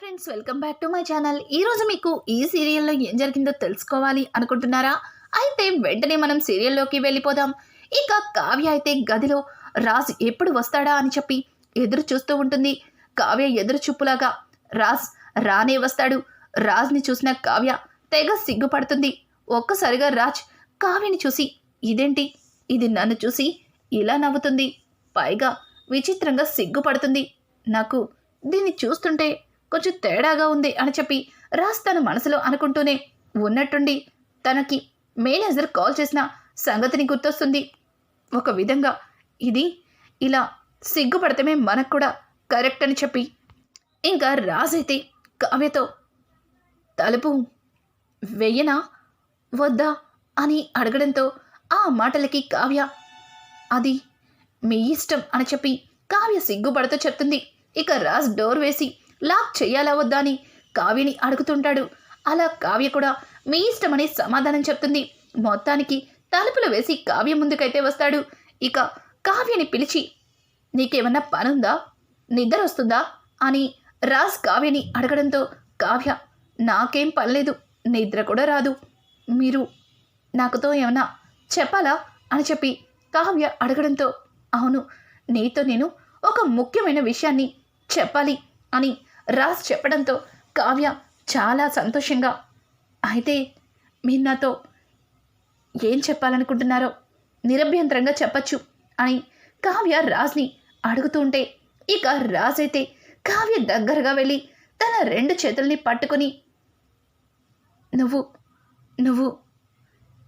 Friends welcome back to my channel ఈ రోజు మీకు ఈ సీరియల్లో ఏం జరిగిందో తెలుసుకోవాలి అనుకుంటున్నారా? అయితే వెంటనే మనం సీరియల్లోకి వెళ్ళిపోదాం. ఇక కావ్య అయితే గదిలో రాజ్ ఎప్పుడు వస్తాడా అని చెప్పి ఎదురు చూస్తూ ఉంటుంది. కావ్య ఎదురు చూపులాగా రాజ్ రానే వస్తాడు. రాజ్ని చూసిన కావ్య తెగ సిగ్గుపడుతుంది. ఒక్కసారిగా రాజ్ కావ్యని చూసి ఇదేంటి? ఇది నన్ను చూసి ఇలా నవ్వుతుంది. పైగా విచిత్రంగా సిగ్గుపడుతుంది. నాకు దీన్ని చూస్తుంటే కొంచెం తేడాగా ఉంది అని చెప్పి రాజ్ తన మనసులో అనుకుంటూనే ఉన్నట్టుండి తనకి మేనేజర్ కాల్ చేసిన సంగతిని గుర్తొస్తుంది. ఒక విధంగా ఇది ఇలా సిగ్గుపడటమే మనకు కూడా కరెక్ట్ అని చెప్పి ఇంకా రాజ్ అయితే కావ్యతో తలుపు వెయ్యనా వద్దా అని అడగడంతో ఆ మాటలకి కావ్య అది మీ ఇష్టం అని చెప్పి కావ్య సిగ్గుపడుతూ చెప్తుంది. ఇక రాజ్ డోర్ వేసి లాక్ చెయ్యాలా వద్దా అని కావ్యని అడుగుతుంటాడు. అలా కావ్య కూడా మీ ఇష్టమని సమాధానం చెప్తుంది. మొత్తానికి తలుపులు వేసి కావ్య ముందుకైతే వస్తాడు. ఇక కావ్యని పిలిచి నీకేమన్నా పనుందా? నిద్ర వస్తుందా? అని రాజ్ కావ్యని అడగడంతో కావ్య నాకేం పనిలేదు నిద్ర కూడా రాదు. మీరు నాకుతో ఏమన్నా చెప్పాలా? అని చెప్పి కావ్య అడగడంతో అవును నీతో నేను ఒక ముఖ్యమైన విషయాన్ని చెప్పాలి అని రాజ్ చెప్పడంతో కావ్య చాలా సంతోషంగా అయితే మీరు నాతో ఏం చెప్పాలనుకుంటున్నారో నిరభ్యంతరంగా చెప్పచ్చు అని కావ్య రాజ్ని అడుగుతూ ఉంటే ఇక రాజ్ అయితే కావ్య దగ్గరగా వెళ్ళి తన రెండు చేతుల్ని పట్టుకొని నువ్వు నువ్వు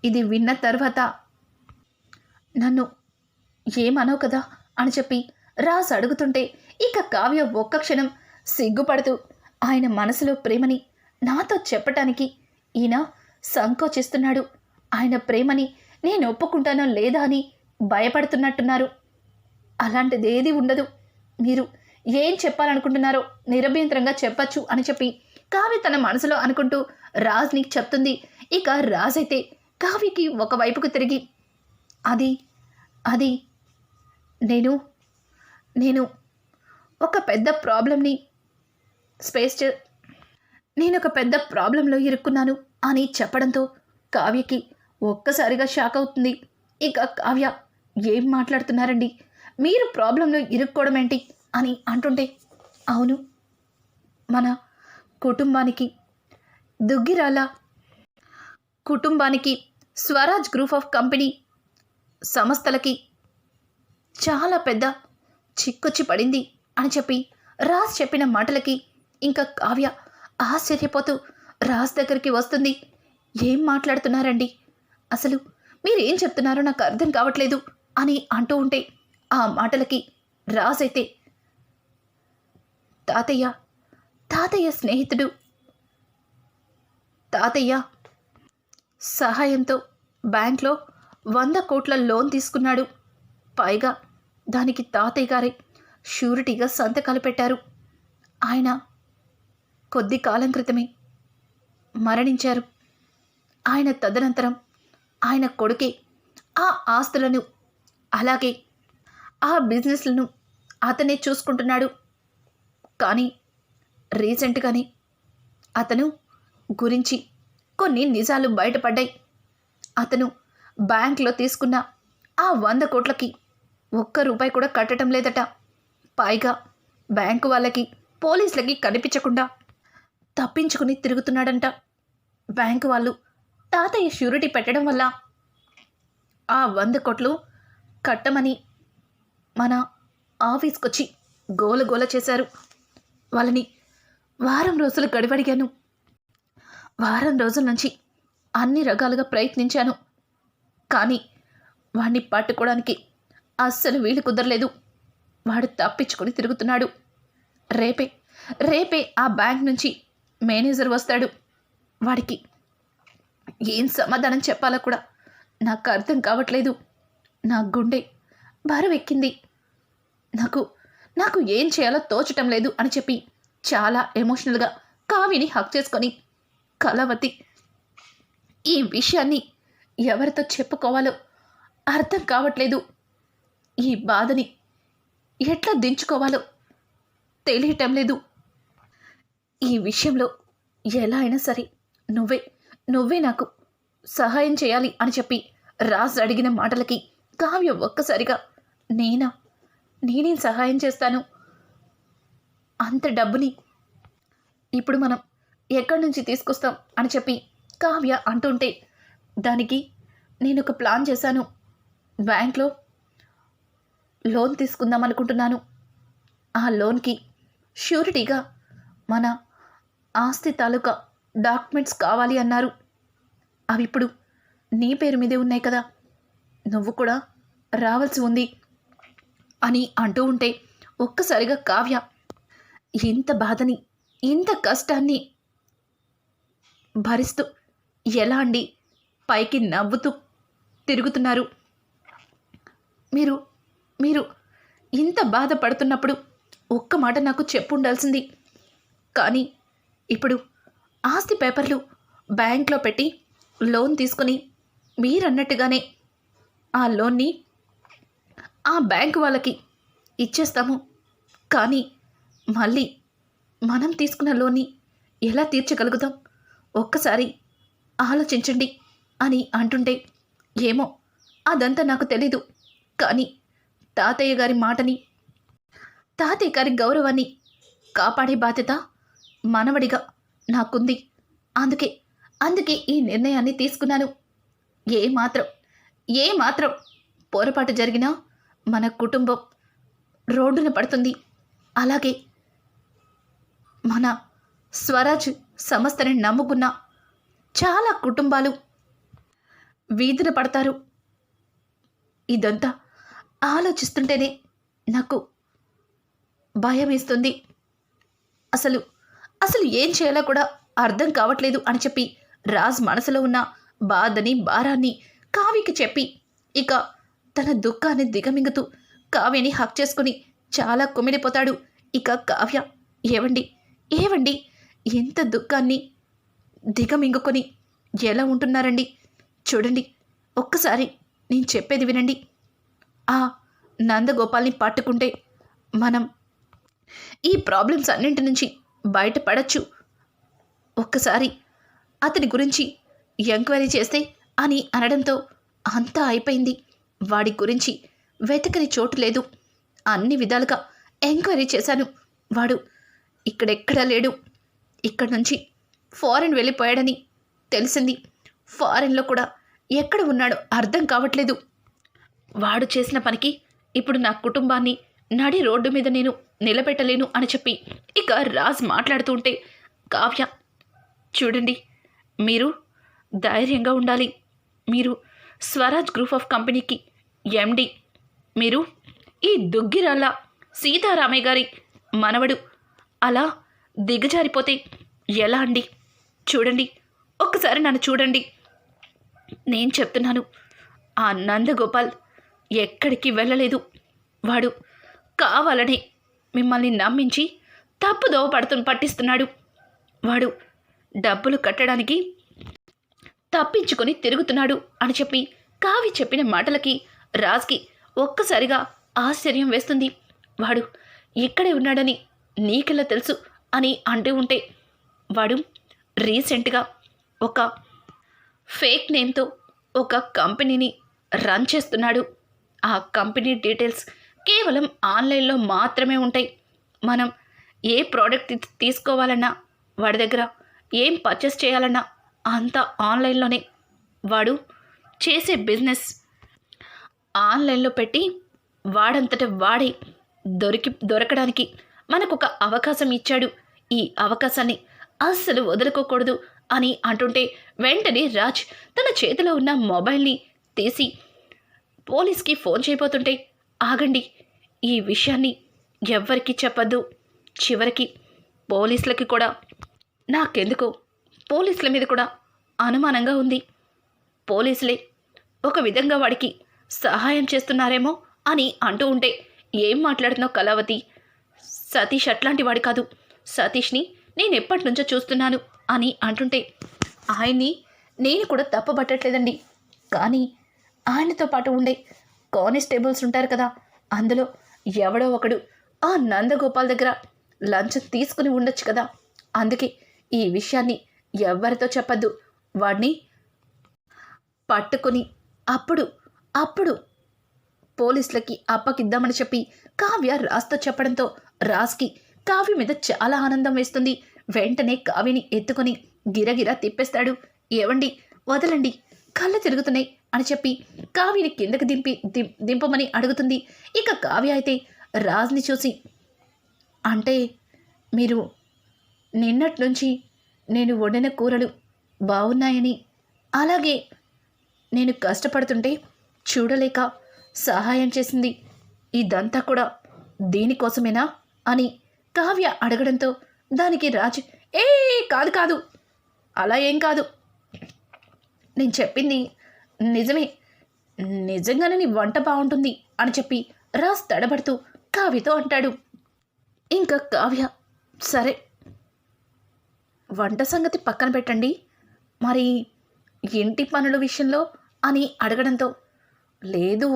ఇది విన్న తర్వాత నన్ను ఏమనవు కదా అని చెప్పి రాజ్ అడుగుతుంటే ఇక కావ్య ఒక్క క్షణం సిగ్గుపడుతూ ఆయన మనసులో ప్రేమని నాతో చెప్పటానికి ఈయన సంకోచిస్తున్నాడు ఆయన ప్రేమని నేను ఒప్పుకుంటానో లేదా అని భయపడుతున్నట్టున్నారు. అలాంటిదేది ఉండదు. మీరు ఏం చెప్పాలనుకుంటున్నారో నిరభ్యంతరంగా చెప్పచ్చు అని చెప్పి కావ్య తన మనసులో అనుకుంటూ రాజ్ని చెప్తుంది. ఇక రాజ్ అయితే కావ్యకి ఒకవైపుకు తిరిగి అది అది నేను నేను ఒక పెద్ద ప్రాబ్లంని స్పేస్ చే నేను ఒక పెద్ద ప్రాబ్లంలో ఇరుక్కున్నాను అని చెప్పడంతో కావ్యకి ఒక్కసారిగా షాక్ అవుతుంది. ఇక కావ్య ఏం మాట్లాడుతున్నారండి? మీరు ప్రాబ్లంలో ఇరుక్కోవడం ఏంటి? అని అంటుంటే అవును మన కుటుంబానికి దుగ్గిరాల కుటుంబానికి స్వరాజ్ గ్రూప్ ఆఫ్ కంపెనీ సంస్థలకి చాలా పెద్ద చిక్కొచ్చి పడింది అని చెప్పి రాజ్ చెప్పిన మాటలకి ఇంకా కావ్య ఆశ్చర్యపోతూ రాజ్ దగ్గరికి వస్తుంది. ఏం మాట్లాడుతున్నారండి? అసలు మీరేం చెప్తున్నారో నాకు అర్థం కావట్లేదు అని అంటూ ఉంటే ఆ మాటలకి రాజ్ అయితే తాతయ్య తాతయ్య స్నేహితుడు తాతయ్య సహాయంతో బ్యాంక్లో వంద కోట్ల లోన్ తీసుకున్నాడు. పైగా దానికి తాతయ్య గారే షూరిటీగా సంతకాలు పెట్టారు. ఆయన కొద్ది కాలం క్రితమే మరణించారు. ఆయన తదనంతరం ఆయన కొడుకే ఆ ఆస్తులను అలాగే ఆ బిజినెస్లను అతనే చూసుకుంటున్నాడు. కానీ రీసెంట్గానే అతను గురించి కొన్ని నిజాలు బయటపడ్డాయి. అతను బ్యాంక్లో తీసుకున్న ఆ వంద కోట్లకి ఒక్క రూపాయి కూడా కట్టడం లేదట. పైగా బ్యాంకు వాళ్ళకి పోలీసులకి కనిపించకుండా తప్పించుకుని తిరుగుతున్నాడంట. బ్యాంకు వాళ్ళు తాతయ్య షూరిటీ పెట్టడం వల్ల ఆ వంద కోట్లు కట్టమని మన ఆఫీస్కొచ్చి గోల గోల చేశారు. వాళ్ళని వారం రోజులు గడివడిగాను. వారం రోజుల నుంచి అన్ని రకాలుగా ప్రయత్నించాను. కానీ వాడిని పట్టుకోవడానికి అస్సలు వీలు కుదరలేదు. వాడు తప్పించుకొని తిరుగుతున్నాడు. రేపే రేపే ఆ బ్యాంక్ నుంచి మేనేజర్ వస్తాడు. వాడికి ఏం సమాధానం చెప్పాలో కూడా నాకు అర్థం కావట్లేదు. నా గుండె బరువెక్కింది నాకు నాకు ఏం చేయాలో తోచటం లేదు అని చెప్పి చాలా ఎమోషనల్గా కావిని హక్ చేసుకొని కలవతి ఈ విషయాన్ని ఎవరితో చెప్పుకోవాలో అర్థం కావట్లేదు. ఈ బాధని ఎట్లా దించుకోవాలో తెలియటం లేదు. ఈ విషయంలో ఎలా అయినా సరే నువ్వే నువ్వే నాకు సహాయం చేయాలి అని చెప్పి రాజు అడిగిన మాటలకి కావ్య ఒక్కసారిగా నేనా? నేనేం సహాయం చేస్తాను? అంత డబ్బుని ఇప్పుడు మనం ఎక్కడి నుంచి తీసుకొస్తాం? అని చెప్పి కావ్య అంటుంటే దానికి నేను ఒక ప్లాన్ చేశాను. బ్యాంక్లో లోన్ తీసుకుందాం అనుకుంటున్నాను. ఆ లోన్కి ష్యూరిటీగా మన ఆస్తి తాలూకా డాక్యుమెంట్స్ కావాలి అన్నారు. అవి ఇప్పుడు నీ పేరు మీదే ఉన్నాయి కదా. నువ్వు కూడా రావాల్సి ఉంది అని అంటూ ఉంటే ఒక్కసారిగా కావ్య ఇంత బాధని ఇంత కష్టాన్ని భరిస్తూ ఎలా అండి పైకి నవ్వుతూ తిరుగుతున్నారు? మీరు మీరు ఇంత బాధపడుతున్నప్పుడు ఒక్క మాట నాకు చెప్పుండాల్సింది కానీ ఇప్పుడు ఆస్తి పేపర్లు బ్యాంక్లో పెట్టి లోన్ తీసుకుని మీరన్నట్టుగానే ఆ లోన్ని ఆ బ్యాంకు వాళ్ళకి ఇచ్చేస్తాము. కానీ మళ్ళీ మనం తీసుకున్న లోన్ని ఎలా తీర్చగలుగుతాం? ఒక్కసారి ఆలోచించండి అని అంటుంటే ఏమో అదంతా నాకు తెలీదు. కానీ తాతయ్య గారి మాటని తాతయ్య గారి గౌరవాన్ని కాపాడే బాధ్యత మనవడిగా నాకుంది. అందుకే అందుకే ఈ నిర్ణయాన్ని తీసుకున్నాను. ఏ మాత్రం ఏ మాత్రం పొరపాటు జరిగినా మన కుటుంబం రోడ్డున పడుతుంది. అలాగే మన స్వరాజ్ సంస్థని నమ్ముకున్న చాలా కుటుంబాలు వీధిన పడతారు. ఇదంతా ఆలోచిస్తుంటేనే నాకు భయం వేస్తుంది అసలు అసలు ఏం చేయాలో కూడా అర్థం కావట్లేదు అని చెప్పి రాజ్ మనసులో ఉన్న బాధని భారాన్ని కావ్యకి చెప్పి ఇక తన దుఃఖాన్ని దిగమింగుతూ కావ్యని హక్ చేసుకుని చాలా కుమిలిపోతాడు. ఇక కావ్య ఏవండి ఏవండి ఎంత దుఃఖాన్ని దిగమింగుకొని ఎలా ఉంటున్నారండి? చూడండి ఒక్కసారి నేను చెప్పేది వినండి. ఆ నందగోపాల్ని పట్టుకుంటే మనం ఈ ప్రాబ్లమ్స్ అన్నింటి నుంచి బయటపడచ్చు. ఒక్కసారి అతని గురించి ఎంక్వైరీ చేస్తే అని అనడంతో అంతా అయిపోయింది. వాడి గురించి వెతకని చోటు లేదు. అన్ని విధాలుగా ఎంక్వైరీ చేశాను. వాడు ఇక్కడెక్కడా లేడు. ఇక్కడ నుంచి ఫారెన్ వెళ్ళిపోయాడని తెలిసింది. ఫారెన్లో కూడా ఎక్కడ ఉన్నాడో అర్థం కావట్లేదు. వాడు చేసిన పనికి ఇప్పుడు నా కుటుంబాన్ని నడి రోడ్డు మీద నేను నిలబెట్టలేను అని చెప్పి ఇక రాజ్ మాట్లాడుతూ ఉంటే కావ్య చూడండి మీరు ధైర్యంగా ఉండాలి. మీరు స్వరాజ్ గ్రూప్ ఆఫ్ కంపెనీకి ఎండి మీరు ఈ దుగ్గిరాళ్ళ సీతారామయ్య గారి మనవడు. అలా దిగజారిపోతే ఎలా అండి? చూడండి ఒక్కసారి నన్ను చూడండి. నేను చెప్తున్నాను ఆ నందగోపాల్ ఎక్కడికి వెళ్ళలేదు. వాడు కావాలని మిమ్మల్ని నమ్మించి తప్పు పడుతు పట్టిస్తున్నాడు. వాడు డబ్బులు కట్టడానికి తప్పించుకొని తిరుగుతున్నాడు అని చెప్పి కావి చెప్పిన మాటలకి రాజ్కి ఒక్కసారిగా ఆశ్చర్యం వేస్తుంది. వాడు ఇక్కడే ఉన్నాడని నీకెలా తెలుసు అని అంటూ ఉంటే వాడు రీసెంట్గా ఒక ఫేక్ నేమ్తో ఒక కంపెనీని రన్ చేస్తున్నాడు. ఆ కంపెనీ డీటెయిల్స్ కేవలం ఆన్లైన్లో మాత్రమే ఉంటాయి. మనం ఏ ప్రోడక్ట్ తీసుకోవాలన్నా వాడి దగ్గర ఏం పర్చేస్ చేయాలన్నా అంతా ఆన్లైన్లోనే. వాడు చేసే బిజినెస్ ఆన్లైన్లో పెట్టి వాడంతట వాడే దొరికి దొరకడానికి మనకు ఒక అవకాశం ఇచ్చాడు. ఈ అవకాశాన్ని అస్సలు వదులుకోకూడదు అని అంటుంటే వెంటనే రాజ్ తన చేతిలో ఉన్న మొబైల్ని తీసి పోలీస్కి ఫోన్ చేయబోతుంటే ఆగండి. ఈ విషయాన్ని ఎవ్వరికీ చెప్పద్దు. చివరికి పోలీసులకి కూడా. నాకెందుకు పోలీసుల మీద కూడా అనుమానంగా ఉంది. పోలీసులే ఒక విధంగా వాడికి సహాయం చేస్తున్నారేమో అని అంటూ ఉంటే ఏం మాట్లాడుతున్నావు కళావతి? సతీష్ అట్లాంటి వాడు కాదు. సతీష్ని నేను ఎప్పటి నుంచో చూస్తున్నాను అని అంటుంటే ఆయన్ని నేను కూడా తప్పబట్టట్లేదండి కానీ ఆయనతో పాటు ఉండే కానిస్టేబుల్స్ ఉంటారు కదా అందులో ఎవడో ఒకడు ఆ నందగోపాల్ దగ్గర లంచం తీసుకుని ఉండొచ్చు కదా. అందుకే ఈ విషయాన్ని ఎవరితో చెప్పద్దు. వాడిని పట్టుకొని అప్పుడు అప్పుడు పోలీసులకి అప్పకిద్దామని చెప్పి కావ్య రాస్తో చెప్పడంతో రాస్కి కావ్య మీద చాలా ఆనందం వేస్తుంది. వెంటనే కావ్యని ఎత్తుకొని గిరగిరా తిప్పేస్తాడు. ఏవండి వదలండి కళ్ళు తిరుగుతున్నాయి. అని చెప్పి కావ్యని కిందకు దింపి దిం- దింపమని అడుగుతుంది. ఇక కావ్య అయితే రాజ్ని చూసి అంటే మీరు నిన్నటి నుంచి నేను వండిన కూరలు బాగున్నాయని అలాగే నేను కష్టపడుతుంటే చూడలేక సహాయం చేసింది. ఇదంతా కూడా దీనికోసమేనా? అని కావ్య అడగడంతో దానికి రాజు ఏ కాదు కాదు అలా ఏం కాదు. నేను చెప్పింది నిజమే. నిజంగానే నీ వంట బాగుంటుంది అని చెప్పి రాజ్ తడబడుతూ కావ్యతో అంటాడు. ఇంకా కావ్య సరే. వంట సంగతి పక్కన పెట్టండి. మరి ఇంటి పనుల విషయంలో అని అడగడంతో లేదు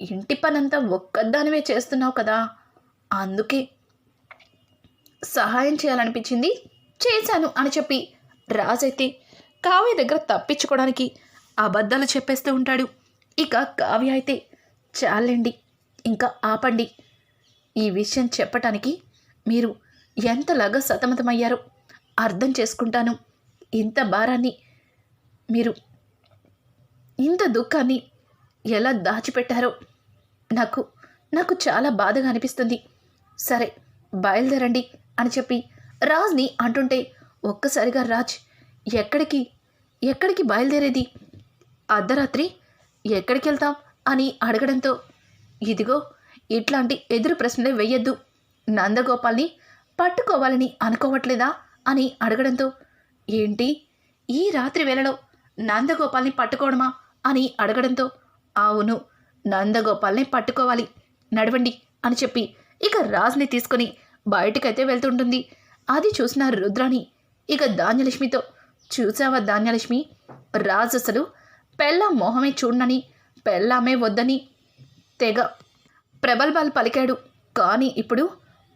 ఇంటి పనంతా ఒక్కదానివే చేస్తున్నావు కదా అందుకే సహాయం చేయాలనిపించింది చేశాను అని చెప్పి రాజైతే కావ్య దగ్గర తప్పించుకోవడానికి అబద్ధాలు చెప్పేస్తూ ఉంటాడు. ఇక కావ్య అయితే చాలండి ఇంకా ఆపండి. ఈ విషయం చెప్పటానికి మీరు ఎంతలాగా సతమతమయ్యారో అర్థం చేసుకుంటాను. ఇంత భారాన్ని మీరు ఇంత దుఃఖాన్ని ఎలా దాచిపెట్టారో నాకు నాకు చాలా బాధగా అనిపిస్తుంది. సరే బయలుదేరండి అని చెప్పి రాజ్ని అంటుంటే ఒక్కసారిగా రాజ్ ఎక్కడికి ఎక్కడికి బయలుదేరేది? అర్ధరాత్రి ఎక్కడికి వెళ్తాం అని అడగడంతో ఇదిగో ఇట్లాంటి ఎదురు ప్రశ్నలే వెయ్యొద్దు. నందగోపాల్ని పట్టుకోవాలని అనుకోవట్లేదా అని అడగడంతో ఏంటి? ఈ రాత్రి వేళలో నందగోపాల్ని పట్టుకోవడమా అని అడగడంతో అవును నందగోపాల్ని పట్టుకోవాలి నడవండి అని చెప్పి ఇక రాజుని తీసుకొని బయటకైతే వెళ్తుంటుంది. అది చూసిన రుద్రాణి ఇక ధాన్యలక్ష్మితో చూసావా ధాన్యలక్ష్మి? రాజు అసలు పెళ్ళాం మొహమే చూడనని పెళ్ళామే వద్దని తెగ ప్రబల్బాలు పలికాడు. కానీ ఇప్పుడు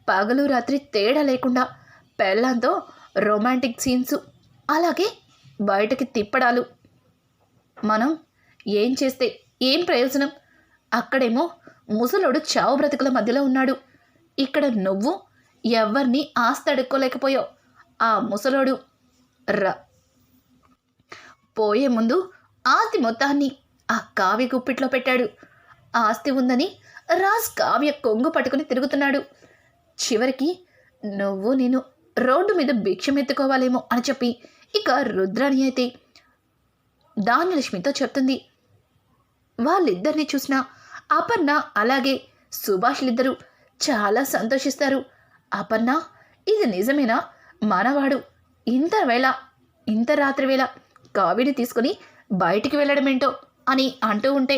పగలు రాత్రి తేడా లేకుండా పెళ్ళాంతో రొమాంటిక్ సీన్స్ అలాగే బయటకి తిప్పడాలు. మనం ఏం చేస్తే ఏం ప్రయోజనం? అక్కడేమో ముసలోడు చావు బ్రతుకుల మధ్యలో ఉన్నాడు. ఇక్కడ నువ్వు ఎవరిని ఆస్తడుక్కోలేకపోయావు ఆ ముసలోడు ర. పోయే ముందు ఆస్తి మొత్తాన్ని ఆ కావ్య గుప్పిట్లో పెట్టాడు. ఆస్తి ఉందని రాజ్ కావ్య కొంగు పట్టుకుని తిరుగుతున్నాడు. చివరికి నువ్వు నేను రోడ్డు మీద భిక్షం ఎత్తుకోవాలేమో అని చెప్పి ఇక రుద్రాణి అయితే ధాన్యలక్ష్మితో చెప్తుంది. వాళ్ళిద్దరిని చూసిన అపర్ణ అలాగే సుభాష్లిద్దరూ చాలా సంతోషిస్తారు. అపర్ణ ఇది నిజమేనా? మనవాడు ఇంత వేళ ఇంత రాత్రి వేళ కావిడి తీసుకుని బయటికి వెళ్ళడమేంటో అని అంటూ ఉంటే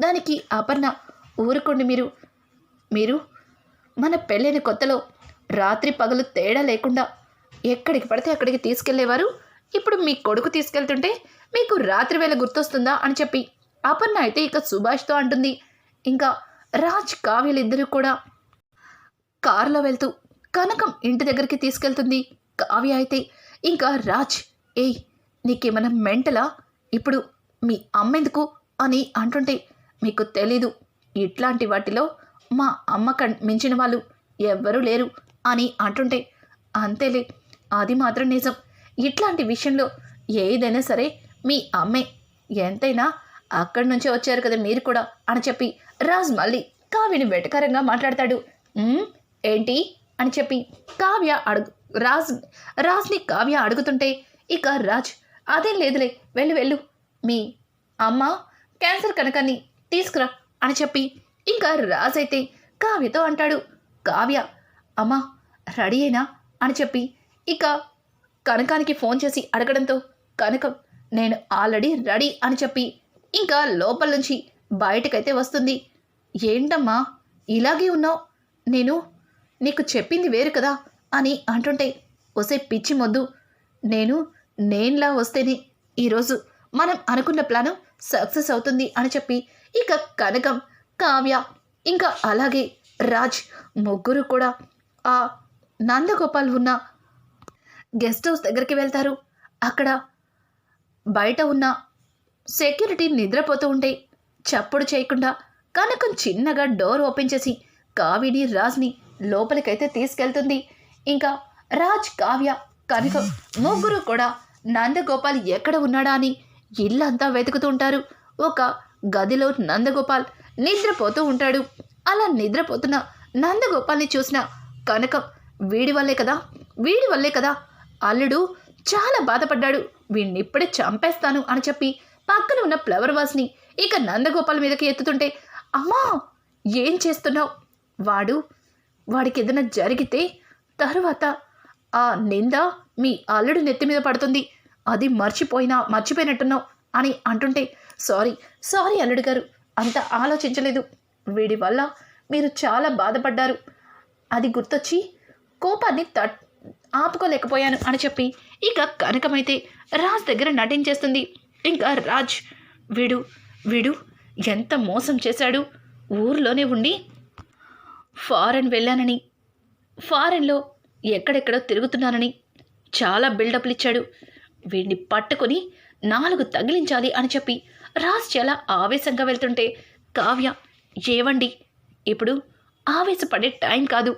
దానికి అపర్ణ ఊరుకోండి మీరు. మీరు మన పెళ్ళైన కొత్తలో రాత్రి పగలు తేడా లేకుండా ఎక్కడికి పడితే అక్కడికి తీసుకెళ్ళేవారు? ఇప్పుడు మీ కొడుకు తీసుకెళ్తుంటే మీకు రాత్రి వేళ గుర్తొస్తుందా అని చెప్పి అపర్ణ అయితే ఇక సుభాష్తో అంటుంది. ఇంకా రాజ్ కావ్యలిద్దరూ కూడా కారులో వెళ్తూ కనకం ఇంటి దగ్గరికి తీసుకెళ్తుంది. కావ్య అయితే ఇంకా రాజ్ ఏయ్ నీకేమైనా మెంటలా? ఇప్పుడు మీ అమ్మెందుకు అని అంటుంటే మీకు తెలీదు. ఇట్లాంటి వాటిలో మా అమ్మ కన్ మించిన వాళ్ళు ఎవ్వరూ లేరు అని అంటుంటే అంతేలే అది మాత్రం నిజం. ఇట్లాంటి విషయంలో ఏదైనా సరే మీ అమ్మే ఎంతైనా అక్కడి నుంచే వచ్చారు కదా మీరు కూడా అని చెప్పి రాజ్ మళ్ళీ కావ్యని వెటకారంగా మాట్లాడతాడు. ఏంటి? అని చెప్పి కావ్య అడుగు రాజ్ రాజ్ని కావ్య అడుగుతుంటే ఇక రాజ్ అదేం లేదులే వెళ్ళు వెళ్ళు. మీ అమ్మ క్యాన్సర్ కనకాన్ని తీసుకురా అని చెప్పి ఇంకా రాజ్ అయితే కావ్యతో అంటాడు. కావ్య అమ్మా రెడీ అయినా అని చెప్పి ఇక కనకానికి ఫోన్ చేసి అడగడంతో కనకం నేను ఆల్రెడీ రెడీ అని చెప్పి ఇంకా లోపల నుంచి బయటకైతే వస్తుంది. ఏంటమ్మా ఇలాగే ఉన్నావు? నేను నీకు చెప్పింది వేరు కదా అని అంటుంటే ఒసే పిచ్చి మొద్దు. నేను నేన్లా వస్తేనే ఈరోజు మనం అనుకున్న ప్లాను సక్సెస్ అవుతుంది అని చెప్పి ఇక కనకం కావ్య ఇంకా అలాగే రాజ్ ముగ్గురు కూడా ఆ నందగోపాల్ ఉన్న గెస్ట్ హౌస్ దగ్గరికి వెళ్తారు. అక్కడ బయట ఉన్న సెక్యూరిటీ నిద్రపోతూ ఉంటే చప్పుడు చేయకుండా కనకం చిన్నగా డోర్ ఓపెన్ చేసి కావిని రాజ్ని లోపలికైతే తీసుకెళ్తుంది. ఇంకా రాజ్ కావ్య కనకం ముగ్గురు కూడా నందగోపాల్ ఎక్కడ ఉన్నాడా అని ఇల్లంతా వెతుకుతూ ఉంటారు ఒక గదిలో నందగోపాల్ నిద్రపోతూ ఉంటాడు. అలా నిద్రపోతున్న నందగోపాల్ని చూసిన కనకం వీడి వల్లే కదా వీడి వల్లే కదా అల్లుడు చాలా బాధపడ్డాడు. వీడిని ఇప్పుడే చంపేస్తాను అని చెప్పి పక్కన ఉన్న ఫ్లవర్ వాస్ని ఇక నందగోపాల్ మీదకి ఎత్తుతుంటే అమ్మా ఏం చేస్తున్నావు? వాడు వాడికి ఏదైనా జరిగితే తరువాత ఆ నింద మీ అల్లుడు నెత్తి మీద పడుతుంది. అది మర్చిపోయినా మర్చిపోయినట్టున్నావు అని అంటుంటే సారీ సారీ అల్లుడు గారు అంత ఆలోచించలేదు. వీడి వల్ల మీరు చాలా బాధపడ్డారు. అది గుర్తొచ్చి కోపాన్ని తట్ ఆపుకోలేకపోయాను అని చెప్పి ఇక కనకమైతే రాజ్ దగ్గర నటించేస్తుంది. ఇంకా రాజ్ వీడు వీడు ఎంత మోసం చేశాడు? ఊర్లోనే ఉండి ఫారెన్ వెళ్ళానని ఫారెన్లో ఎక్కడెక్కడో తిరుగుతున్నానని చాలా బిల్డప్లు ఇచ్చాడు. వీడిని పట్టుకొని నాలుగు తగిలించాలి అని చెప్పి రాజ్ చాలా ఆవేశంగా వెళ్తుంటే కావ్య ఏవండి? ఇప్పుడు ఆవేశపడే టైం కాదు.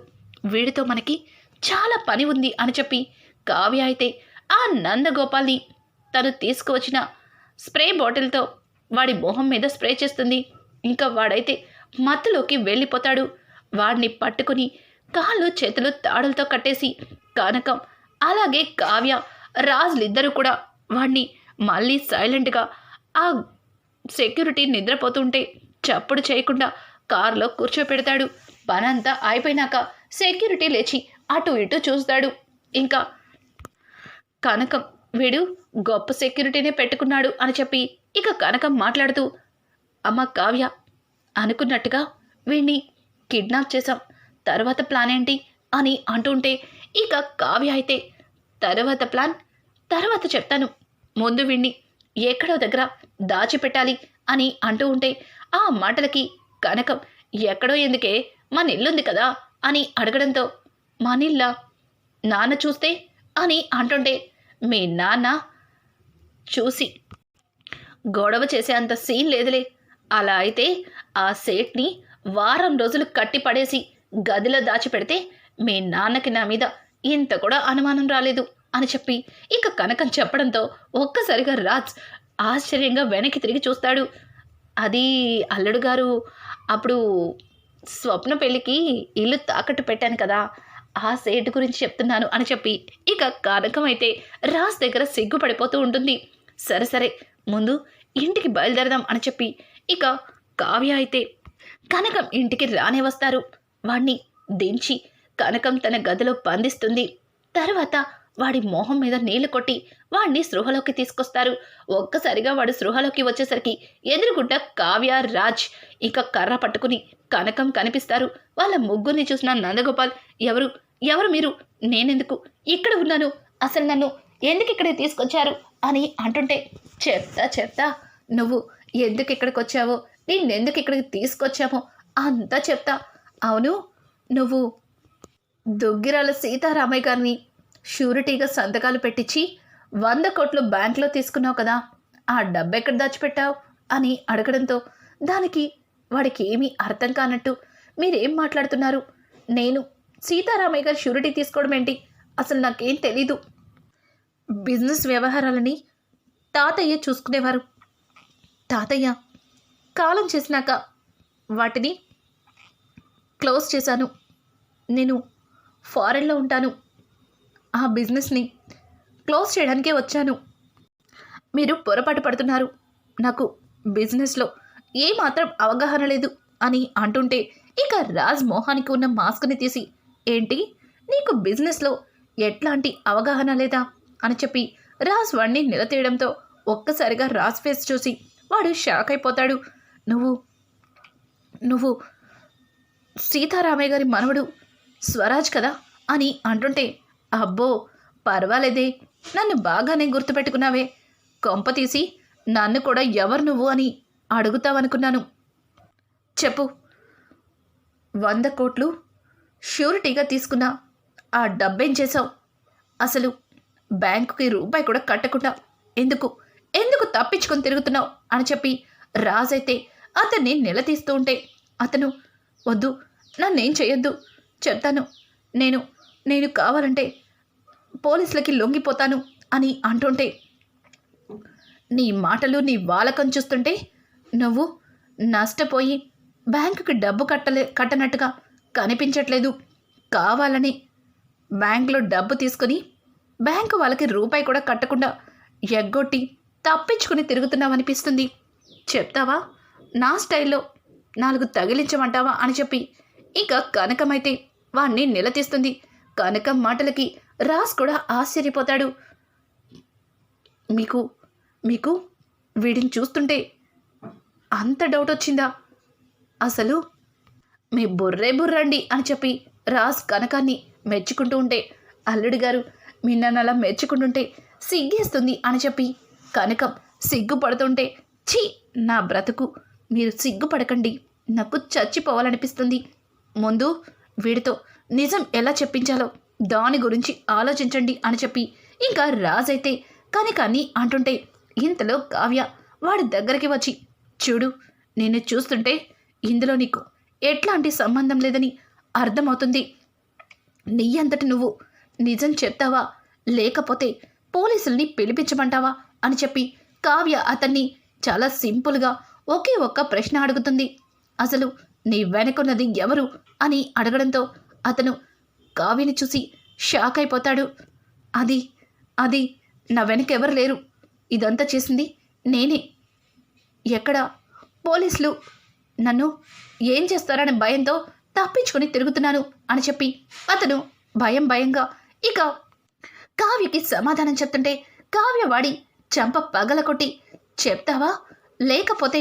వీడితో మనకి చాలా పని ఉంది అని చెప్పి కావ్య అయితే ఆ నందగోపాల్ని తను తీసుకువచ్చిన స్ప్రే బాటిల్తో వాడి మొహం మీద స్ప్రే చేస్తుంది. ఇంకా వాడైతే మత్తులోకి వెళ్ళిపోతాడు. వాడిని పట్టుకుని కాళ్ళు చేతులు తాడులతో కట్టేసి కనకం అలాగే కావ్య రాజులిద్దరూ కూడా వాడిని మళ్ళీ సైలెంట్గా ఆ సెక్యూరిటీ నిద్రపోతుంటే చప్పుడు చేయకుండా కారులో కూర్చోపెడతాడు. పనంతా అయిపోయినాక సెక్యూరిటీ లేచి అటు ఇటు చూస్తాడు. ఇంకా కనకం వీడు గొప్ప సెక్యూరిటీనే పెట్టుకున్నాడు అని చెప్పి ఇక కనకం మాట్లాడుతూ అమ్మ కావ్య అనుకున్నట్టుగా వీణ్ణి కిడ్నాప్ చేశాం. తర్వాత ప్లాన్ ఏంటి అని అంటుంటే ఇక కావ్య అయితే తర్వాత ప్లాన్ తర్వాత చెప్తాను. ముందు విండి ఎక్కడో దగ్గర దాచిపెట్టాలి అని అంటూ ఉంటే ఆ మాటలకి కనకం ఎక్కడో ఎందుకే మన ఇల్లుంది కదా అని అడగడంతో మనిల్లా నాన్న చూస్తే అని అంటుంటే మీ నాన్న చూసి గొడవ చేసే అంత సీన్ లేదులే. అలా అయితే ఆ సేట్ని వారం రోజులు కట్టి పడేసి గదిలో దాచిపెడితే మీ నాన్నకి నా మీద ఇంత కూడా అనుమానం రాలేదు అని చెప్పి ఇక కనకం చెప్పడంతో ఒక్కసారిగా రాజ్ ఆశ్చర్యంగా వెనక్కి తిరిగి చూస్తాడు. అది అల్లుడు గారు అప్పుడు స్వప్న పెళ్ళికి ఇల్లు తాకట్టు పెట్టాను కదా ఆ సేటు గురించి చెప్తున్నాను అని చెప్పి ఇక కనకం అయితే రాజ్ దగ్గర సిగ్గుపడిపోతూ ఉంటుంది. సరే సరే ముందు ఇంటికి బయలుదేరదాం అని చెప్పి ఇక కావ్య అయితే కనకం ఇంటికి రానే వస్తారు. వాణ్ణి దించి కనకం తన గదిలో బంధిస్తుంది తర్వాత వాడి మొహం మీద నీళ్ళు కొట్టి వాడిని సృహలోకి తీసుకొస్తారు. ఒక్కసారిగా వాడు సృహలోకి వచ్చేసరికి ఎదురుగుడ్డ కావ్య రాజ్ ఇంకా కర్ర పట్టుకుని కనకం కనిపిస్తారు. వాళ్ళ ముగ్గురిని చూసిన నందగోపాల్ ఎవరు? ఎవరు మీరు? నేనెందుకు? ఇక్కడ ఉన్నాను. అసలు నన్ను ఎందుకు ఇక్కడ తీసుకొచ్చారు? అని అంటుంటే చెప్తా చెప్తా నువ్వు ఎందుకు ఇక్కడికి వచ్చావో నిన్నెందుకు ఇక్కడికి తీసుకొచ్చామో అంతా చెప్తా. అవును నువ్వు దుగ్గిరాల సీతారామయ్య గారిని షూరిటీగా సంతకాలు పెట్టించి వంద కోట్లు బ్యాంక్లో తీసుకున్నావు కదా ఆ డబ్బు ఎక్కడ దాచిపెట్టావు? అని అడగడంతో దానికి వాడికి ఏమీ అర్థం కానట్టు మీరేం మాట్లాడుతున్నారు? నేను సీతారామయ్య గారు షూరిటీ తీసుకోవడం ఏంటి? అసలు నాకేం తెలీదు. బిజినెస్ వ్యవహారాలని తాతయ్య చూసుకునేవారు. తాతయ్య కాలం చేసినాక వాటిని క్లోజ్ చేశాను. నేను ఫారెన్లో ఉంటాను. ఆ బిజినెస్ని క్లోజ్ చేయడానికే వచ్చాను. మీరు పొరపాటు పడుతున్నారు. నాకు బిజినెస్లో ఏమాత్రం అవగాహన లేదు అని అంటుంటే ఇక రాజ్ మోహానికి ఉన్న మాస్క్ని తీసి ఏంటి? నీకు బిజినెస్లో ఎట్లాంటి అవగాహన లేదా? అని చెప్పి రాజ్ వాణ్ణి నిలతీయడంతో ఒక్కసారిగా రాజ్ ఫేస్ చూసి వాడు షాక్ అయిపోతాడు. నువ్వు నువ్వు సీతారామయ్య గారి మనవడు స్వరాజ్ కదా అని అంటుంటే అబ్బో పర్వాలేదే నన్ను బాగానే గుర్తుపెట్టుకున్నావే. కొంప తీసి నన్ను కూడా ఎవరు నువ్వు అని అడుగుతావనుకున్నాను. చెప్పు. వంద కోట్లు షూరిటీగా తీసుకున్నా ఆ డబ్బేం చేశావు? అసలు బ్యాంకుకి రూపాయి కూడా కట్టకుండా ఎందుకు ఎందుకు తప్పించుకొని తిరుగుతున్నావు అని చెప్పి రాజైతే అతన్ని నిలదీస్తూ ఉంటే అతను వద్దు నన్నేం చేయొద్దు చెప్తాను. నేను నేను కావాలంటే పోలీసులకి లొంగిపోతాను అని అంటుంటే నీ మాటలు నీ వాలకం చూస్తుంటే నువ్వు నష్టపోయి బ్యాంకుకి డబ్బు కట్టలే కట్టనట్టుగా కనిపించట్లేదు. కావాలని బ్యాంకులో డబ్బు తీసుకొని బ్యాంకు వాళ్ళకి రూపాయి కూడా కట్టకుండా ఎగ్గొట్టి తప్పించుకుని తిరుగుతున్నావనిపిస్తుంది. చెప్తావా? నా స్టైల్లో నాలుగు తగిలించమంటావా అని చెప్పి ఇక కనకమైతే వాణ్ణి నిలదీస్తుంది. కనకం మాటలకి రాస్ కూడా ఆశ్చర్యపోతాడు. మీకు మీకు వీడిని చూస్తుంటే అంత డౌట్ వచ్చిందా? అసలు మీ బుర్రే బుర్రండి అని చెప్పి రాస్ కనకాన్ని మెచ్చుకుంటూ ఉంటే అల్లుడు గారు మీ నన్ను అలా మెచ్చుకుంటుంటే సిగ్గేస్తుంది అని చెప్పి కనకం సిగ్గుపడుతుంటే ఛీ నా బ్రతుకు మీరు సిగ్గుపడకండి. నాకు చచ్చిపోవాలనిపిస్తుంది. ముందు వీడితో నిజం ఎలా చెప్పించాలో దాని గురించి ఆలోచించండి అని చెప్పి ఇంకా రాజైతే కానీ అంటుంటే ఇంతలో కావ్య వాడి దగ్గరికి వచ్చి చూడు నిన్ను చూస్తుంటే ఇందులో నీకు ఎట్లాంటి సంబంధం లేదని అర్థమవుతుంది. నీ అంతటి నువ్వు నిజం చెప్తావా? లేకపోతే పోలీసుల్ని పిలిపించమంటావా? అని చెప్పి కావ్య అతన్ని చాలా సింపుల్గా ఒకే ఒక్క ప్రశ్న అడుగుతుంది. అసలు నీ వెనకున్నది ఎవరు? అని అడగడంతో అతను కావ్యని చూసి షాక్ అయిపోతాడు. అది అది నా వెనక ఎవరు లేరు. ఇదంతా చేసింది నేనే. ఎక్కడ? పోలీసులు. నన్ను ఏం చేస్తారనే భయంతో తప్పించుకొని తిరుగుతున్నాను అని చెప్పి అతను భయం భయంగా ఇక కావ్యకి సమాధానం చెప్తుంటే కావ్య వాడి చెంప పగలకొట్టి చెప్తావా? లేకపోతే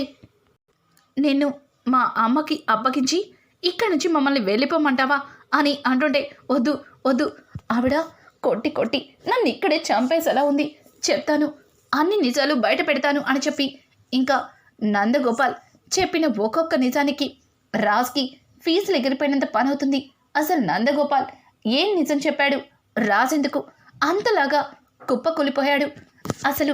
నిన్ను మా అమ్మకి అప్పగించి ఇక్కడి నుంచి మమ్మల్ని వెళ్ళిపోమంటావా? అని అంటుంటే వద్దు వద్దు ఆవిడ కొట్టి కొట్టి నన్ను ఇక్కడే చంపేసేలా ఉంది. చెప్తాను అన్ని నిజాలు బయట పెడతాను అని చెప్పి ఇంకా నందగోపాల్ చెప్పిన ఒక్కొక్క నిజానికి రాజ్కి ఫీజులు ఎగిరిపోయినంత పని అవుతుంది అసలు నందగోపాల్ ఏం నిజం చెప్పాడు? రాజెందుకు? అంతలాగా కుప్ప కూలిపోయాడు అసలు